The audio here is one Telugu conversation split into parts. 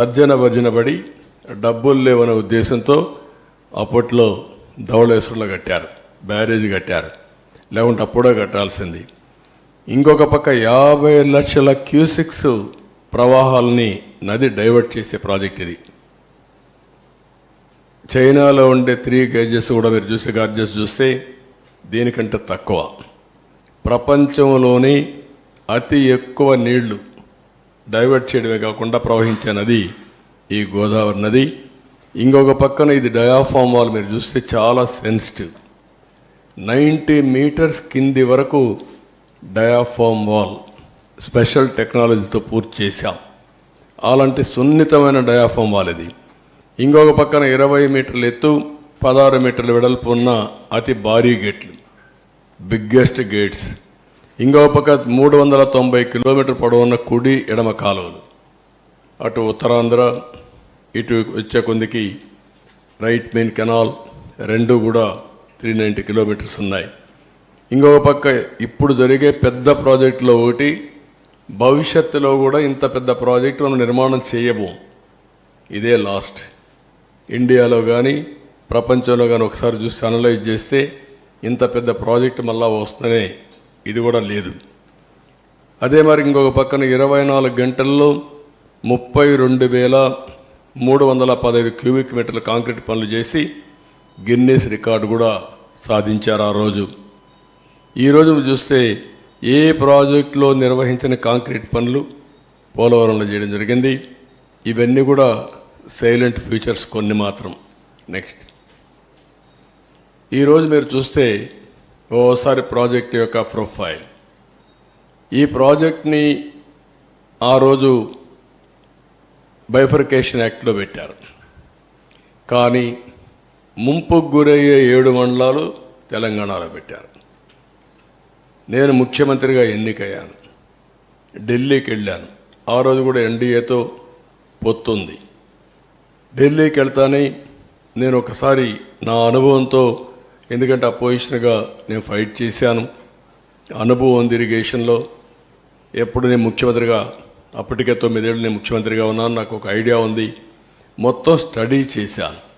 తర్జన భర్జన పడి డబ్బులు లేవనే ఉద్దేశంతో అప్పట్లో ధవళేశ్వరంలో కట్టారు బ్యారేజ్ కట్టారు. లేకుంటే అప్పుడే కట్టాల్సింది. ఇంకొక పక్క యాభై లక్షల క్యూసిక్స్ ప్రవాహాలని నది డైవర్ట్ చేసే ప్రాజెక్ట్ ఇది. చైనాలో ఉండే త్రీ గేజెస్ కూడా మీరు చూసే గార్జెస్ చూస్తే దీనికంటే తక్కువ. ప్రపంచంలోని అతి ఎక్కువ నీళ్ళు డైవర్ట్ చేయడమే కాకుండా ప్రవహించే నది ఈ గోదావరి నది. ఇంకొక పక్కన ఇది డయాఫామ్ వాల్ మీరు చూస్తే చాలా సెన్సిటివ్. నైంటీ మీటర్స్ కింది వరకు డయాఫామ్ వాల్ స్పెషల్ టెక్నాలజీతో పూర్తి చేశాం. అలాంటి సున్నితమైన డయాఫామ్ వాల్ ఇది. ఇంకొక పక్కన ఇరవై మీటర్లు ఎత్తు పదహారు మీటర్ల వెడల్పు ఉన్న అతి భారీ గేట్లు. బిగ్గెస్ట్ గేట్స్ ఇంకో పక్క మూడు వందల తొంభై కిలోమీటర్ పొడవున్న కుడి ఎడమ కాలువలు. అటు ఉత్తరాంధ్ర ఇటు వచ్చే కొందికి రైట్ మెయిన్ కెనాల్ రెండు కూడా త్రీ నైంటీ కిలోమీటర్స్ ఉన్నాయి. ఇంకొక పక్క ఇప్పుడు జరిగే పెద్ద ప్రాజెక్టులో ఒకటి భవిష్యత్తులో కూడా ఇంత పెద్ద ప్రాజెక్టు మనం నిర్మాణం చేయబోం. ఇదే లాస్ట్. ఇండియాలో కానీ ప్రపంచంలో కానీ ఒకసారి చూసి అనలైజ్ చేస్తే ఇంత పెద్ద ప్రాజెక్టు మళ్ళా వస్తుందనే ఇది కూడా లేదు. అదే మరి ఇంకొక పక్కన ఇరవై నాలుగు గంటల్లో ముప్పై రెండు వేల మూడు వందల పదహైదు క్యూబిక్ మీటర్ల కాంక్రీట్ పనులు చేసి గిన్నెస్ రికార్డు కూడా సాధించారు ఆ రోజు. ఈరోజు చూస్తే ఏ ప్రాజెక్టులో నిర్వహించిన కాంక్రీట్ పనులు పోలవరంలో చేయడం జరిగింది. ఇవన్నీ కూడా సైలెంట్ ఫ్యూచర్స్ కొన్ని మాత్రం. నెక్స్ట్. ఈరోజు మీరు చూస్తే ఓసారి ప్రాజెక్ట్ యొక్క ప్రొఫైల్. ఈ ప్రాజెక్ట్ని ఆ రోజు బైఫర్కేషన్ యాక్ట్లో పెట్టారు. కానీ ముంపుకు గురయ్యే ఏడు మండలాలు తెలంగాణలో పెట్టారు. నేను ముఖ్యమంత్రిగా ఎన్నికయ్యాను. ఢిల్లీకి వెళ్ళాను. ఆ రోజు కూడా ఎన్డీఏతో పొత్తుంది. ఢిల్లీకి వెళ్తానే నేను ఒకసారి నా అనుభవంతో ఎందుకంటే అపోజిషన్గా నేను ఫైట్ చేశాను. అనుభవం ఉంది ఇరిగేషన్లో ఎప్పుడు నేను ముఖ్యమంత్రిగా అప్పటికే తొమ్మిదేళ్ళు నేను ముఖ్యమంత్రిగా ఉన్నాను. నాకు ఒక ఐడియా ఉంది. మొత్తం స్టడీ చేశాను.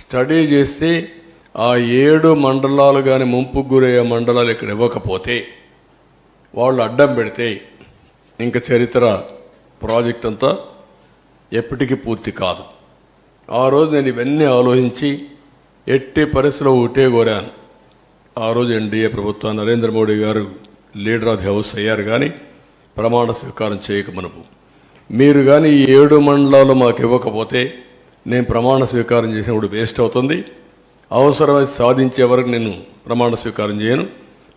స్టడీ చేస్తే ఆ ఏడు మండలాలు కానీ ముంపు గురయ్యే మండలాలు ఇక్కడ ఇవ్వకపోతే వాళ్ళు అడ్డం పెడితే ఇంకా చరిత్ర ప్రాజెక్ట్ అంతా ఎప్పటికీ పూర్తి కాదు. ఆ రోజు నేను ఇవన్నీ ఆలోచించి ఎట్టి పరిస్థితిలో ఒకటే కోరాను. ఆ రోజు ఎన్డీఏ ప్రభుత్వం నరేంద్ర మోడీ గారు లీడర్ ఆఫ్ ది హౌస్ అయ్యారు కానీ ప్రమాణ స్వీకారం చేయక మనపు. మీరు కానీ ఈ ఏడు మండలాలు మాకు ఇవ్వకపోతే నేను ప్రమాణ స్వీకారం చేసినప్పుడు వేస్ట్ అవుతుంది. అవసరమై సాధించే వరకు నేను ప్రమాణ స్వీకారం చేయను.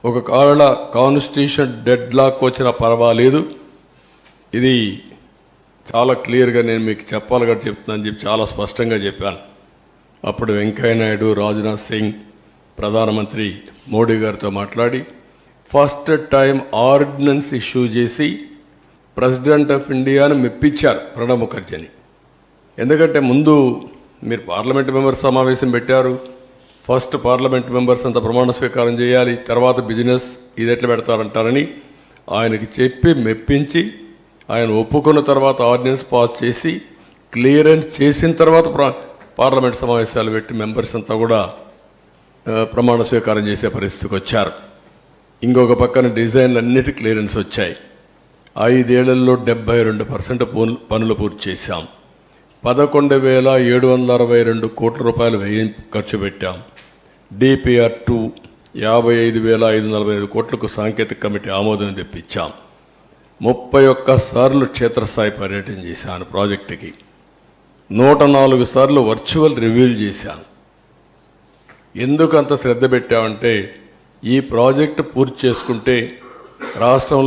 ఒక కాళ్ళ కాన్స్టిట్యూషన్ డెడ్ లాక్ వచ్చినా పర్వాలేదు. ఇది చాలా క్లియర్గా నేను మీకు చెప్పాలి కూడా చెప్తున్నాను చెప్పి చాలా స్పష్టంగా చెప్పాను. అప్పుడు వెంకయ్య నాయుడు రాజ్నాథ్ సింగ్ ప్రధానమంత్రి మోడీ గారితో మాట్లాడి ఫస్ట్ టైం ఆర్డినెన్స్ ఇష్యూ చేసి ప్రెసిడెంట్ ఆఫ్ ఇండియాను మెప్పించారు ప్రణబ్ ముఖర్జీని. ఎందుకంటే ముందు మీరు పార్లమెంట్ మెంబర్స్ సమావేశం పెట్టారు ఫస్ట్ పార్లమెంట్ మెంబర్స్ అంత ప్రమాణ స్వీకారం చేయాలి తర్వాత బిజినెస్ ఇది ఎట్లా పెడతారంటారని ఆయనకి చెప్పి మెప్పించి ఆయన ఒప్పుకున్న తర్వాత ఆర్డినెన్స్ పాస్ చేసి క్లియరెన్స్ చేసిన తర్వాత ప్రా పార్లమెంట్ సమావేశాలు పెట్టి మెంబర్స్ అంతా కూడా ప్రమాణ స్వీకారం చేసే పరిస్థితికి వచ్చారు. ఇంకొక పక్కన డిజైన్లు అన్నిటి క్లియరెన్స్ వచ్చాయి. ఐదేళ్ళలో డెబ్బై రెండు పర్సెంట్ పనులు పూర్తి చేశాం. పదకొండు వేల ఏడు వందల అరవై రెండు కోట్ల రూపాయలు వ్యయ ఖర్చు పెట్టాం. డిపిఆర్ టూ యాభై ఐదు వేల ఐదు నలభై ఐదు కోట్లకు సాంకేతిక కమిటీ ఆమోదం తెప్పించాం. ముప్పై ఒక్క సార్లు క్షేత్రస్థాయి పర్యటన చేశాను ప్రాజెక్టుకి. నూట నాలుగు సార్లు వర్చువల్ రివ్యూలు చేశాను. ఎందుకు అంత శ్రద్ధ పెట్టామంటే ఈ ప్రాజెక్టు పూర్తి చేసుకుంటే రాష్ట్రంలో